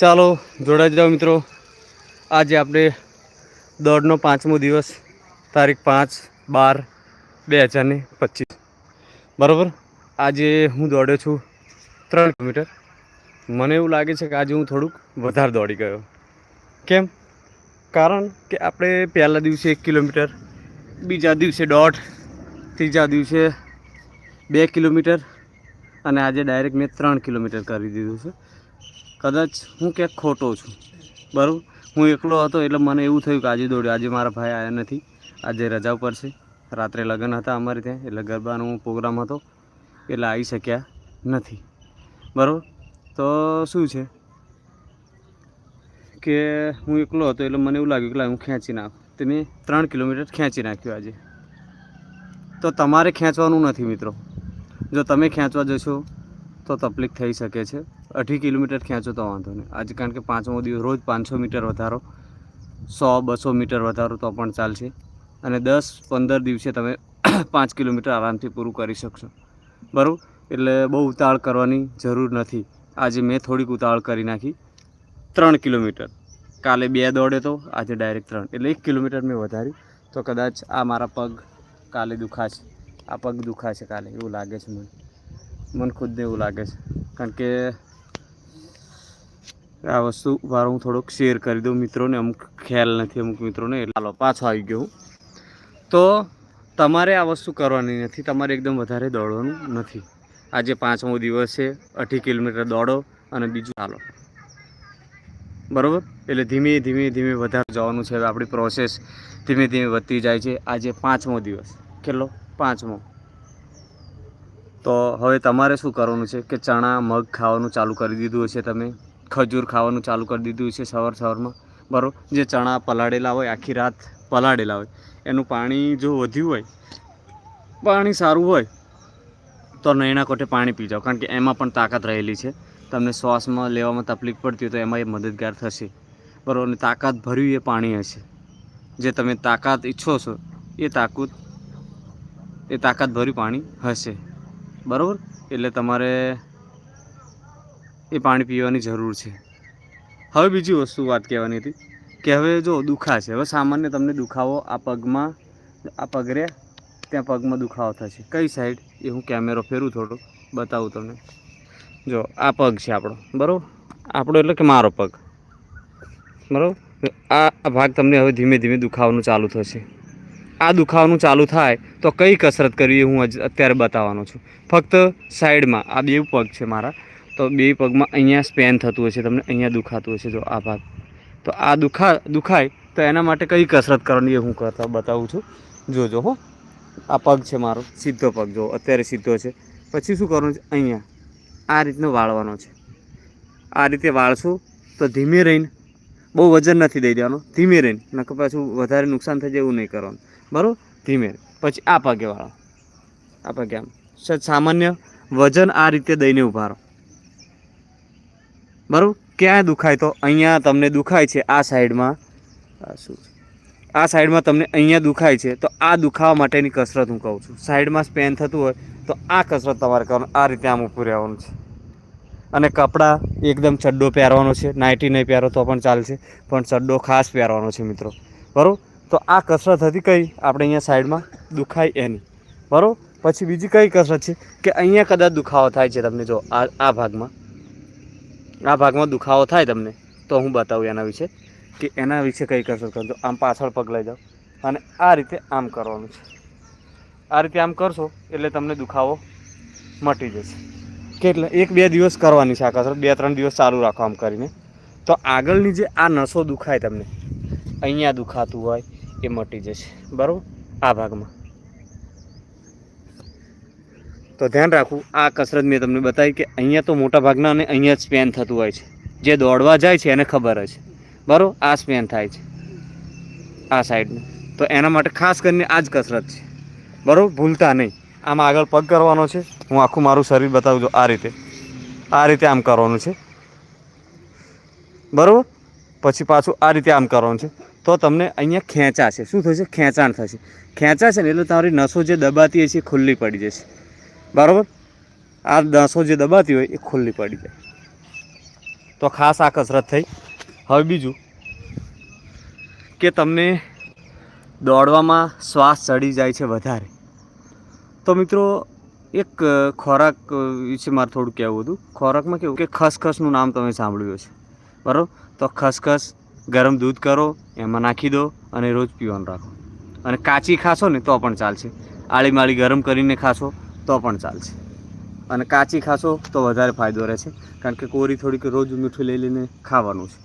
ચાલો, જોડાઈ જાઓ મિત્રો. આજે આપણે દોડનો પાંચમો દિવસ, તારીખ પાંચ બાર બે હજારને પચીસ. બરાબર? આજે હું દોડ્યો છું ત્રણ કિલોમીટર. મને એવું લાગે છે કે આજે હું થોડુંક વધારે દોડી ગયો. કેમ? કારણ કે આપણે પહેલા દિવસે એક કિલોમીટર, બીજા દિવસે દોઢ, ત્રીજા દિવસે બે કિલોમીટર, અને આજે ડાયરેક્ટ મેં ત્રણ કિલોમીટર કરી દીધું છે. કદાચ હું ક્યાંક ખોટો છું. બરાબર? હું એકલો હતો એટલે મને એવું થયું કે આજે દોડ્યો. આજે મારા ભાઈ આવ્યા નથી. આજે રજા ઉપર છે. રાત્રે લગ્ન હતા અમારે ત્યાં. એટલે ગરબાનો પ્રોગ્રામ હતો. એટલે આવી શક્યા નથી. બરાબર? તો શું છે? કે હું એકલો હતો એટલે મને એવું લાગ્યું કે હું ખેંચી નાખું. તો મેં ત્રણ કિલોમીટર ખેંચી નાખ્યું આજે. તો તમારે ખેંચવાનું નથી, મિત્રો. જો તમે ખેંચવા જશો, તો તકલીફ થઈ શકે છે. અઢી કિલોમીટર ખેંચો તો વાંધો નહીં. આજે કારણ કે પાંચમો દિવસ, રોજ પાંચસો મીટર વધારો. સો, બસો મીટર વધારો તો પણ ચાલશે. અને દસ, પંદર દિવસે તમે પાંચ કિલોમીટર આરામથી પૂરું કરી શકશો. બરાબર? એટલે બહુ ઉતાળ કરવાની જરૂર નથી. આજે મેં થોડીક ઉતાળ કરી નાખી. ત્રણ કિલોમીટર. કાલે બે દોડે તો, આજે ડાયરેક્ટ ત્રણ. એટલે એક કિલોમીટર મેં વધારી તો કદાચ આ મારા પગ કાલે દુખાશે. આ પગ દુખાશે કાલે, એવું લાગે છે મને. મને ખુદને એવું લાગે છે. કારણ કે આ વસ્તુ વારો હું થોડોક શેર કરી દઉં મિત્રોને. અમુક ખ્યાલ નથી અમુક મિત્રોને. એટલે પાછો આવી ગયો તો તમારે આ વસ્તુ કરવાની નથી. તમારે એકદમ વધારે દોડવાનું નથી. આજે પાંચમો દિવસ છે, અઢી કિલોમીટર દોડો અને બીજું ચાલો. બરાબર? એટલે ધીમે ધીમે ધીમે વધારે જવાનું છે. આપણી પ્રોસેસ ધીમે ધીમે વધતી જાય છે. આજે પાંચમો દિવસ. કેટલો? પાંચમો. તો હવે તમારે શું કરવાનું છે? કે ચણા, મગ ખાવાનું ચાલુ કરી દીધું હશે તમે? ખજૂર ખાવાનું ચાલુ કરી દીધું છે સવાર સવારમાં. બરાબર? જે ચણા પલાળેલા હોય, આખી રાત પલાળેલા હોય. એનું પાણી જો વધ્યું હોય, પાણી સારું હોય, તો નૈણા કોઠે પાણી પી જાઓ. કારણ કે એમાં પણ તાકાત રહેલી છે. તમને શ્વાસમાં લેવામાં તકલીફ પડતી હોય તો એમાં એ મદદગાર થશે. બરાબર? અને તાકાત ભર્યું એ પાણી હશે. જે તમે તાકાત ઈચ્છો છો, એ તાકાત એ તાકાત ભર્યું પાણી હશે. બરાબર? એટલે તમારે એ પાણી પીવાની જરૂર છે. હવે બીજી વસ્તુ વાત કહેવાની હતી કે હવે જો દુખાશે હવે સામાન્ય તમને દુખાવો આ પગમાં, આ પગ રે, ત્યાં પગમાં દુખાવો થશે. કઈ સાઈડ એ હું કેમેરો ફેરું થોડો, બતાવું તમને. જો, આ પગ છે આપણો, બરાબર? આપણો એટલે કે મારો પગ. બરાબર? આ ભાગ તમને હવે ધીમે ધીમે દુખાવાનું ચાલુ થશે. આ દુખાવાનું ચાલુ થાય તો કઈ કસરત કરવી હું અત્યારે બતાવવાનો છું. ફક્ત સાઈડમાં આ બે પગ છે મારા. તો બે પગમાં અહીંયા સ્પેન થતું હશે, તમને અહીંયા દુખાતું હશે, જો આ ભાગ. તો આ દુખા, દુખાય, તો એના માટે કઈ કસરત કરવાની એ હું કરતા બતાવું છું. જોજો હો. આ પગ છે મારો, સીધો પગ, જો, અત્યારે સીધો છે. પછી શું કરવાનું છે? અહીંયા. આ રીતનો વાળવાનો છે. આ રીતે વાળશું તો ધીમે રહીને, બહુ વજન નથી દઈ દેવાનું, ધીમે રહીને, નકર પાછું વધારે નુકસાન થઈ જાય એવું નહીં કરવાનું. બરાબર? ધીમે. પછી આ પગે વાળો. આ પગે આમ. સામાન્ય વજન આ રીતે દઈને ઊભા રહો. બરાબર ક્યાં દુખાય તો અહીંયા તમને દુખાય છે આ સાઈડમાં. શું? આ સાઈડમાં તમને અહીંયા દુખાય છે તો આ દુખાવા માટેની કસરત હું કહું છું. સાઈડમાં સ્પેન થતું હોય તો આ કસરત તમારે કરવાનું, આ રીતે આમ ઊભું રહેવાનું છે. અને કપડાં એકદમ ચડ્ડો પહેરવાનો છે. નાઇટી નહીં પહેરો તો પણ ચાલશે, પણ ચડ્ડો ખાસ પહેરવાનો છે મિત્રો. બરાબર? તો આ કસરત હતી કઈ? આપણે અહીંયા સાઈડમાં દુખાય એની. બરાબર? પછી બીજી કઈ કસરત છે? કે અહીંયા કદાચ દુખાવો થાય છે તમને જો આ આ ભાગમાં. આ ભાગમાં દુખાવો થાય તમને, તો હું બતાવું એના વિશે કે એના વિશે કઈ કસરત કરજો. આમ પાછળ પગ લઈ જાઓ. અને આ રીતે આમ કરવાનું છે. આ રીતે આમ કરશો એટલે તમને દુખાવો મટી જશે. કેટલે એક બે દિવસ કરવાની છે આ કસરત, બે ત્રણ દિવસ ચાલુ રાખો આમ કરીને. તો આગળની જે આ નસો દુખાય તમને, અહીંયા દુખાતું હોય એ મટી જશે. બરાબર? આ ભાગમાં. તો ધ્યાન રાખવું, આ કસરત મેં તમને બતાવી કે અહીંયા તો મોટા ભાગના અને અહીંયા જ સ્પેન થતું હોય છે. જે દોડવા જાય છે એને ખબર છે બરાબર? આ સ્પેન થાય છે. આ સાઈડનું તો એના માટે ખાસ કરીને આ જ કસરત છે. બરાબર? ભૂલતા નહીં. આમ આગળ પગ કરવાનો છે. હું આખું મારું શરીર બતાવું છું આ રીતે. આ રીતે આમ કરવાનું છે. બરાબર? પછી પાછું આ રીતે આમ કરવાનું છે. તો તમને અહીંયા ખેંચાશે. શું થશે? ખેંચાણ થશે. ખેંચાશે ને એટલે તમારી નસો જે દબાતી હશે ખુલ્લી પડી જશે. બરાબર? આ દાંસો જે દબાતી હોય એ ખુલ્લી પડી જાય. તો ખાસ આ કસરત થઈ. હવે બીજું કે તમને દોડવામાં શ્વાસ ચડી જાય છે વધારે. તો મિત્રો, એક ખોરાક વિશે મારે થોડું કહેવું હતું. ખોરાકમાં કેવું કે ખસખસનું નામ તમે સાંભળ્યું છે બરાબર? તો ખસખસ, ગરમ દૂધ કરો, એમાં નાખી દો અને રોજ પીવાનું રાખો. અને કાચી ખાશો ને તો પણ ચાલશે. આળી માળી ગરમ કરીને ખાશો. તો પણ ચાલશે. અને કાચી ખાશો તો વધારે ફાયદો રહેશે, કારણ કે કોરી થોડીક રોજ મીઠું લઈ લઈને ખાવાનું છે.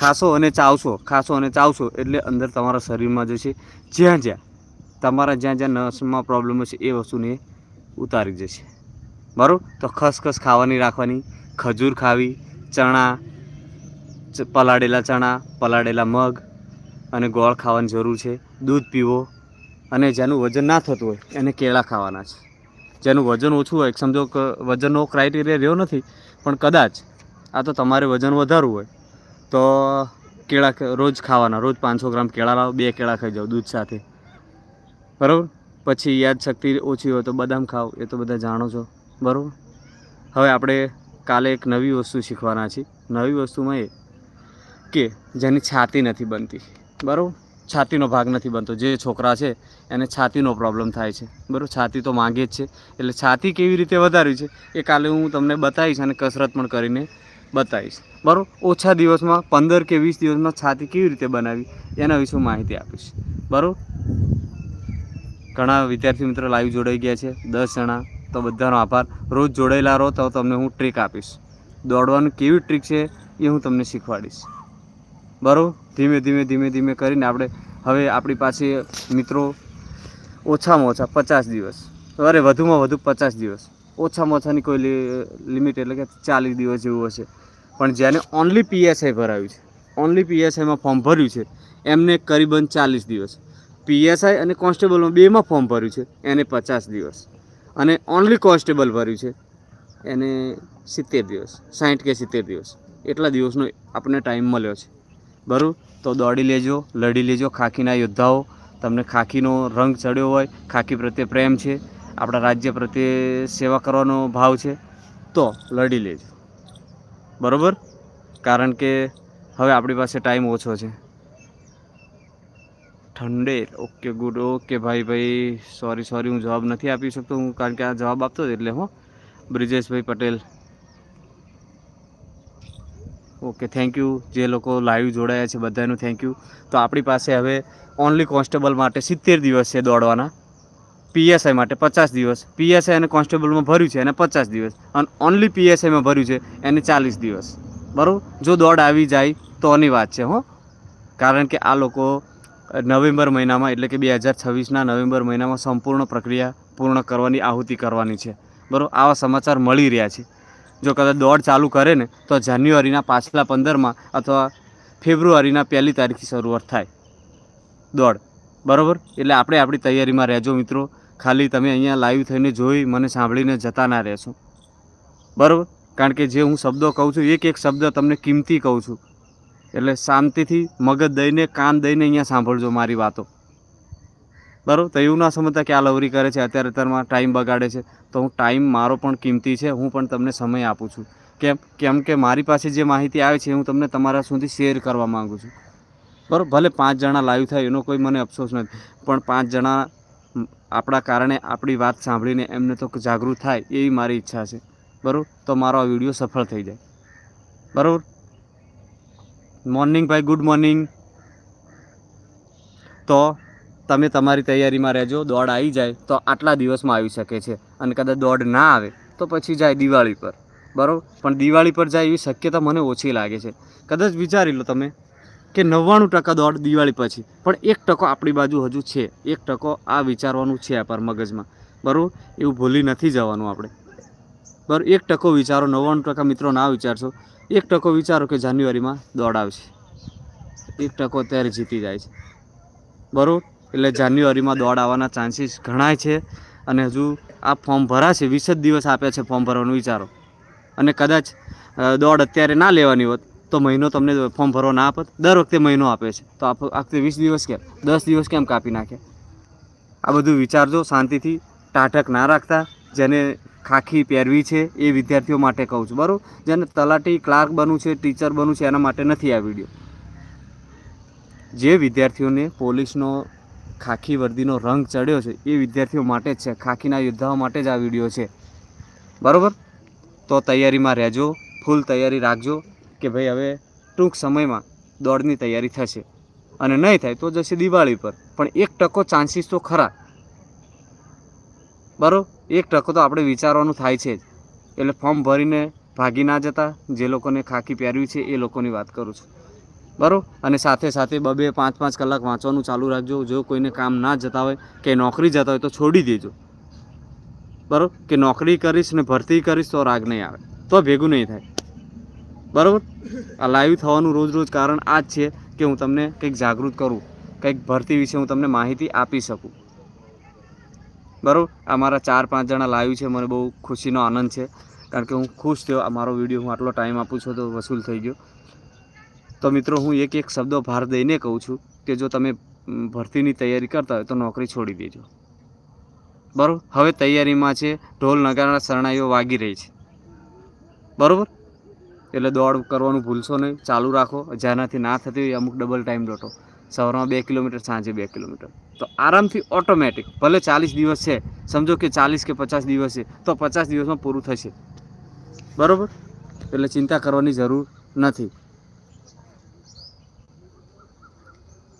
ખાશો અને ચાવશો, ખાશો અને ચાવશો એટલે અંદર તમારા શરીરમાં જે છે, જ્યાં જ્યાં, તમારા જ્યાં જ્યાં નસમાં પ્રોબ્લેમ છે એ વસ્તુને ઉતારી જશે બરાબર? તો ખસખસ ખાવાની રાખવાની, ખજૂર ખાવી, ચણા પલાળેલા ચણા, પલાળેલા મગ અને ગોળ ખાવાની જરૂર છે. દૂધ પીવો અને જેનું વજન ના થતું હોય એને કેળા ખાવાના છે. જેનું વજન ઓછું હોય સમજો કે વજનનો ક્રાઇટેરિયા રહ્યો નથી, પણ કદાચ આ તો તમારે વજન વધારવું હોય, તો કેળા રોજ ખાવાના, રોજ પાંચસો ગ્રામ કેળા લાવો, બે કેળા ખાઈ જાઓ, દૂધ સાથે. બરાબર? પછી યાદશક્તિ ઓછી હોય તો બદામ ખાઓ, એ તો બધા જાણો છો. બરાબર? હવે આપણે કાલે એક નવી વસ્તુ શીખવાના છીએ. નવી વસ્તુમાં એ કે જેની છાતી નથી બનતી. બરાબર? છાતીનો ભાગ નથી બનતો. જે છોકરા છે, એને છાતીનો પ્રોબ્લેમ થાય છે. બરાબર? છાતી તો માંગે જ છે. એટલે છાતી કેવી રીતે વધારવી છે, એ કાલે હું તમને બતાવીશ અને કસરત પણ કરીને બતાવીશ. બરાબર? ઓછા દિવસમાં, પંદર કે વીસ દિવસમાં છાતી કેવી રીતે બનાવી એના વિશે માહિતી આપીશ. બરાબર? ઘણા વિદ્યાર્થી મિત્રો લાઈવ જોડાઈ ગયા છે. દસ જણા. તો બધાનો આભાર. રોજ જોડાયેલા રહો તો તમને હું ટ્રીક આપીશ. દોડવાનું કેવી ટ્રીક છે, એ હું તમને શીખવાડીશ. બરાબર? ધીમે ધીમે ધીમે ધીમે કરીને આપણે હવે આપણી પાસે મિત્રો ઓછામાં ઓછા પચાસ દિવસ. અરે, વધુમાં વધુ પચાસ દિવસ. ઓછામાં ઓછાની કોઈ લિમિટ એટલે કે ચાલીસ દિવસ જેવું હશે. પણ જેને ઓનલી પીએસઆઈ ભરાયું છે ઓનલી પીએસઆઈમાં ફોર્મ ભર્યું છે, એમને કરીબન ચાલીસ દિવસ. પીએસઆઈ અને કોન્સ્ટેબલમાં બેમાં ફોર્મ ભર્યું છે, એને પચાસ દિવસ. અને ઓનલી કોન્સ્ટેબલ ભર્યું છે, એને સિત્તેર દિવસ સાઠ કે સિત્તેર દિવસ. એટલા દિવસનો આપણને ટાઈમ મળ્યો છે. બરાબર તો દોડી લેજો, લડી લેજો ખાખીના યોદ્ધાઓ. તમને ખાખીનો રંગ ચડ્યો હોય, ખાખી પ્રત્યે પ્રેમ છે, આપણા રાજ્ય પ્રત્યે સેવા કરવાનો ભાવ છે, તો લડી લેજો. બરાબર? કારણ કે હવે આપણી પાસે ટાઈમ ઓછો છે. ઠંડેર ઓકે, ગુડ. ઓકે, ભાઈ ભાઈ સોરી સોરી હું જવાબ નથી આપી શકતો, હું કારણ કે આ જવાબ આપતો એટલે હો. બ્રિજેશભાઈ પટેલ. ઓકે થેન્ક યુ જે લોકો લાઈવ જોડાયા છે બધાનું થેન્ક યુ તો આપણી પાસે હવે ઓનલી કોન્સ્ટેબલ માટે સિત્તેર દિવસ છે દોડવાના. પીએસઆઈ માટે પચાસ દિવસ. પીએસઆઈ અને કોન્સ્ટેબલમાં ભર્યું છે એને પચાસ દિવસ. અને ઓનલી પીએસઆઈમાં ભર્યું છે એને ચાલીસ દિવસ. બરાબર? જો દોડ આવી જાય તોની વાત છે, હો. કારણ કે આ લોકો નવેમ્બર મહિનામાં, એટલે કે બે હજાર છવ્વીસના નવેમ્બર મહિનામાં સંપૂર્ણ પ્રક્રિયા પૂર્ણ કરવાની, આહુતિ કરવાની છે. બરાબર? આવા સમાચાર મળી રહ્યા છે. જો કદાચ દોડ ચાલુ કરે ને, તો જાન્યુઆરીના પાછલા પંદરમાં અથવા ફેબ્રુઆરીના પહેલી તારીખથી શરૂઆત થાય. દોડ. બરાબર? એટલે આપણે આપણી તૈયારીમાં રહેજો મિત્રો. ખાલી તમે અહીંયા લાઈવ થઈને જોઈ મને સાંભળીને જતા ના રહેશો. બરાબર? કારણ કે જે હું શબ્દો કહું છું, એક એક શબ્દ તમને કિંમતી કહું છું. એટલે શાંતિથી મગજ દઈને, કાન દઈને અહીંયા સાંભળજો મારી વાતો. બરાબર? તો એવું ના સમજતા કે આ લવરી કરે છે, અત્યારે અત્યારમાં ટાઈમ બગાડે છે. તો હું ટાઈમ મારો પણ કિંમતી છે, હું પણ તમને સમય આપું છું. કેમ કેમ કે મારી પાસે જે માહિતી આવે છે, હું તમને તમારા સુધી શેર કરવા માગું છું. બરાબર? ભલે પાંચ જણા લાઈવ થાય, એનો કોઈ મને અફસોસ નથી. પણ પાંચ જણા આપણા કારણે આપણી વાત સાંભળીને એમને તો જાગૃત થાય, એવી મારી ઈચ્છા છે. બરાબર? તો મારો આ વીડિયો સફળ થઈ જાય. બરાબર? મોર્નિંગ ભાઈ ગુડ મોર્નિંગ તો તમે તમારી તૈયારીમાં રહેજો, દોડ આવી જાય તો આટલા દિવસમાં આવી શકે છે. અને કદાચ દોડ ના આવે તો પછી જાય દિવાળી પર. બરાબર? પણ દિવાળી પર જાય એવી શક્યતા મને ઓછી લાગે છે. કદાચ વિચારી લો તમે કે નવ્વાણું ટકા દોડ દિવાળી પછી. પણ એક ટકો આપણી બાજુ હજુ છે. એક ટકો આ વિચારવાનું છે પર મગજમાં. બરાબર? એવું ભૂલી નથી જવાનું આપણે. બરાબર? એક ટકો વિચારો, નવ્વાણું ટકા મિત્રો ના વિચારશો. એક ટકો વિચારો કે જાન્યુઆરીમાં દોડ આવશે. એક ટકો અત્યારે જીતી જાય છે. બરાબર? એટલે જાન્યુઆરીમાં દોડ આવવાના ચાન્સીસ ઘણાય છે. અને હજુ આ ફોર્મ ભરાશે, વીસ જ દિવસ આપ્યા છે ફોર્મ ભરવાનું વિચારો. અને કદાચ દોડ અત્યારે ના લેવાની હોત, તો મહિનો તમને ફોર્મ ભરવા ના આપત. દર વખતે મહિનો આપે છે. તો આ વખતે વીસ દિવસ કેમ? દસ દિવસ કેમ કાપી નાખે? આ બધું વિચારજો, શાંતિથી ટાટક ના રાખતા. જેને ખાખી પહેરવી છે, એ વિદ્યાર્થીઓ માટે કહું છું. બરાબર? જેને તલાટી ક્લાર્ક બનવું છે, ટીચર બનવું છે, એના માટે નથી આ વીડિયો. જે વિદ્યાર્થીઓને પોલીસનો ખાખી વર્દીનો રંગ ચડ્યો છે. એ વિદ્યાર્થીઓ માટે જ છે. ખાખીના યોદ્ધાઓ માટે જ આ વીડિયો છે. બરાબર? તો તૈયારીમાં રહેજો. ફૂલ તૈયારી રાખજો કે ભાઈ હવે ટૂંક સમયમાં દોડની તૈયારી થશે. અને નહીં થાય તો જશે દિવાળી પર. પણ એક ટકો ચાન્સીસ તો ખરા. બરાબર એક ટકો તો આપણે વિચારવાનું થાય છે જ. એટલે ફોર્મ ભરીને ભાગી ના જતા. જે લોકોને ખાખી પહેરવી છે એ લોકોની વાત કરું છું. બરાબર? અને સાથે સાથે બબે પાંચ પાંચ કલાક વાંચવાનું ચાલુ રાખજો. જો કોઈને કામ ના જતા હોય કે નોકરી જતા હોય તો છોડી દેજો. બરાબર? કે નોકરી કરીશ ને ભરતી કરીશ તો રાગ નહીં આવે. તો ભેગું નહીં થાય. બરાબર? આ લાઈવ થવાનું રોજ રોજ કારણ આ જ છે કે હું તમને કંઈક જાગૃત કરું. કંઈક ભરતી વિશે હું તમને માહિતી આપી શકું. બરાબર? આ મારા ચાર, પાંચ જણા લાઈવ છે. મને બહુ ખુશીનો આનંદ છે. કારણ કે હું ખુશ થયો. આ મારો વીડિયો હું આટલો ટાઈમ આપું છું તો વસૂલ થઈ ગયો. તો મિત્રો, હું એક એક શબ્દો ભાર દઈને કહું છું કે જો તમે ભરતીની તૈયારી કરતા હોય તો નોકરી છોડી દેજો. બરાબર? હવે તૈયારીમાં છે, ઢોલ નગારા શરણાઈઓ વાગી રહી છે. બરાબર? એટલે દોડ કરવાનું ભૂલશો નહીં, ચાલુ રાખો, જેનાથી ના થતી હોય અમુક ડબલ ટાઈમ દોટો સવારમાં બે કિલોમીટર, સાંજે બે કિલોમીટર. તો આરામથી ઓટોમેટિક ભલે ચાલીસ દિવસ છે, સમજો કે ચાલીસ કે પચાસ દિવસ છે, તો પચાસ દિવસમાં પૂરું થશે. બરાબર? એટલે ચિંતા કરવાની જરૂર નથી.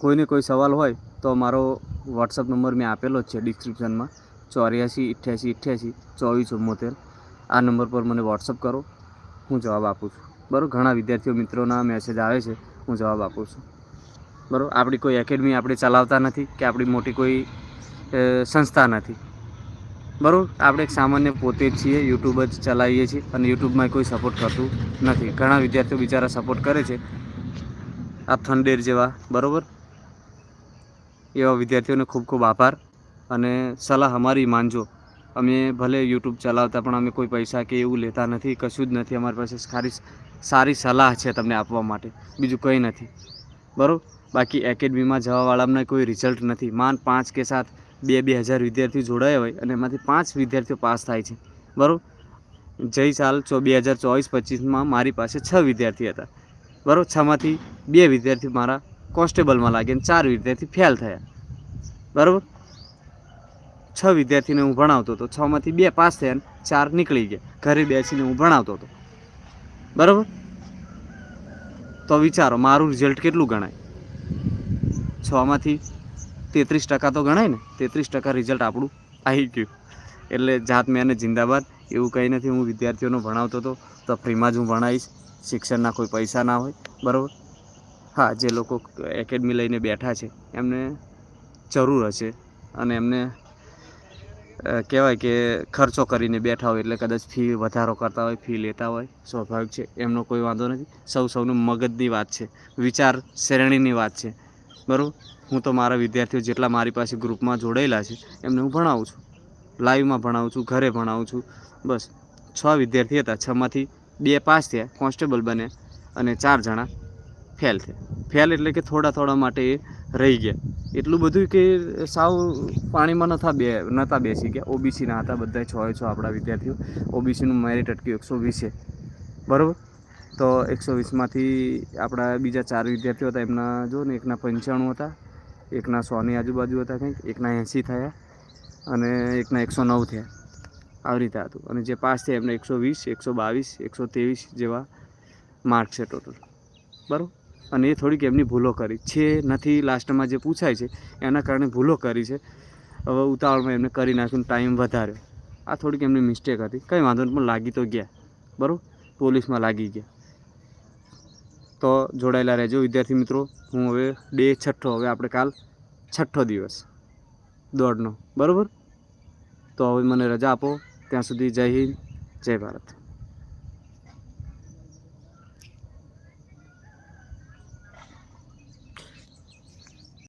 કોઈને કોઈ સવાલ હોય તો મારો વોટ્સઅપ નંબર મેં આપેલો જ છે ડિસ્ક્રિપ્શનમાં ચોર્યાસી અઠ્યાસી અઠ્યાસી ચોવીસ ચુમ્મોતેર આ નંબર પર મને વોટ્સઅપ કરો. હું જવાબ આપું છું. બરાબર? ઘણા વિદ્યાર્થીઓ મિત્રોના મેસેજ આવે છે. હું જવાબ આપું છું. બરાબર? આપણી કોઈ એકેડમી આપણે ચલાવતા નથી કે આપણી મોટી કોઈ સંસ્થા નથી. બરાબર? આપણે એક સામાન્ય પોતે જ છીએ યુટ્યુબ જ ચલાવીએ છીએ અને યુટ્યુબમાં કોઈ સપોર્ટ કરતું નથી. ઘણા વિદ્યાર્થીઓ બિચારા સપોર્ટ કરે છે. આ થંડેર જેવા. બરાબર? એવા વિદ્યાર્થીઓને ખૂબ ખૂબ આભાર અને સલાહ અમારી માનજો. અમે ભલે યુટ્યુબ ચલાવતા પણ અમે કોઈ પૈસા કે એવું લેતા નથી, કશું જ નથી. અમારી પાસે સારી સારી સલાહ છે તમને આપવા માટે. બીજું કંઈ નથી. બરાબર? બાકી એકેડમીમાં જવાવાળામને કોઈ રિઝલ્ટ નથી. માન પાંચ કે સાત, બે બે હજાર વિદ્યાર્થીઓ જોડાયા હોય અને એમાંથી પાંચ વિદ્યાર્થીઓ પાસ થાય છે. બરાબર? જઈ સાલ ચો, બે હજાર ચોવીસ પચીસમાં મારી પાસે છ વિદ્યાર્થી હતા. બરાબર? છમાંથી બે વિદ્યાર્થી મારા કોન્સ્ટેબલમાં લાગે અને ચાર વિદ્યાર્થી ફેલ થયા. બરાબર? છ વિદ્યાર્થીને હું ભણાવતો હતો. છમાંથી બે પાસ થયા અને ચાર નીકળી ગયા. ઘરે બેસીને હું ભણાવતો હતો. બરાબર? તો વિચારો, મારું રિઝલ્ટ કેટલું ગણાય? છમાંથી તેત્રીસ ટકા તો ગણાય ને? તેત્રીસ ટકા રિઝલ્ટ આપણું આવી ગયું. એટલે જાત મેં જિંદાબાદ એવું કંઈ નથી. હું વિદ્યાર્થીઓને ભણાવતો હતો તો ફ્રીમાં જ હું ભણાવીશ. શિક્ષણના કોઈ પૈસા ના હોય. બરાબર? હા, જે લોકો એકેડમી લઈને બેઠા છે, એમને જરૂર હશે. અને એમને કહેવાય કે ખર્ચો કરીને બેઠા હોય એટલે કદાચ ફી વધારો કરતા હોય ફી લેતા હોય, સ્વાભાવિક છે, એમનો કોઈ વાંધો નથી. સૌ સૌનું મગજની વાત છે, વિચાર શ્રેણીની વાત છે. બરાબર? હું તો મારા વિદ્યાર્થીઓ જેટલા મારી પાસે ગ્રુપમાં જોડાયેલા છે, એમને હું ભણાવું છું. લાઈવમાં ભણાવું છું, ઘરે ભણાવું છું. બસ. છ વિદ્યાર્થી હતા, છમાંથી બે પાસ થયા, કોન્સ્ટેબલ બન્યા અને ચાર જણા ફેલ થયા ફેલ એટલે કે થોડા થોડા માટે રહી ગયા. એટલું બધું કે સાવ પાણીમાં નતા બે નહોતા બેસી ગયા. ઓબીસીના હતા બધા છ છ આપણા વિદ્યાર્થીઓ. ઓબીસીનું મેરિટ અટક્યું એકસો વીસે બરાબર? તો એકસો વીસમાંથી આપણા બીજા ચાર વિદ્યાર્થીઓ હતા. એમના જો ને એકના પંચાણું હતા. એકના સોની આજુબાજુ હતા કંઈક. એકના એંસી થયા અને એકના એકસો નવ થયા. આવી રીતે હતું. અને જે પાસ થયા એમને એકસો વીસ, એકસો બાવીસ, એકસો ત્રેવીસ જેવા માર્ક છે ટોટલ બરાબર? અને એ થોડીક એમની ભૂલો કરી. છે નથી લાસ્ટમાં જે પૂછાય છે, એના કારણે ભૂલો કરી છે. હવે ઉતાવળમાં એમને કરી નાખ્યું ટાઈમ વધાર્યો. આ થોડીક એમની મિસ્ટેક હતી. કંઈ વાંધો નહીં, પણ લાગી તો ગયા. બરાબર? પોલીસમાં લાગી ગયા. તો જોડાયેલા રહેજો વિદ્યાર્થી મિત્રો. હું હવે ડે છઠ્ઠો, હવે આપણે કાલ છઠ્ઠો દિવસ. દોડનો બરાબર? તો હવે મને રજા આપો. ત્યાં સુધી જય હિન્દ, જય ભારત.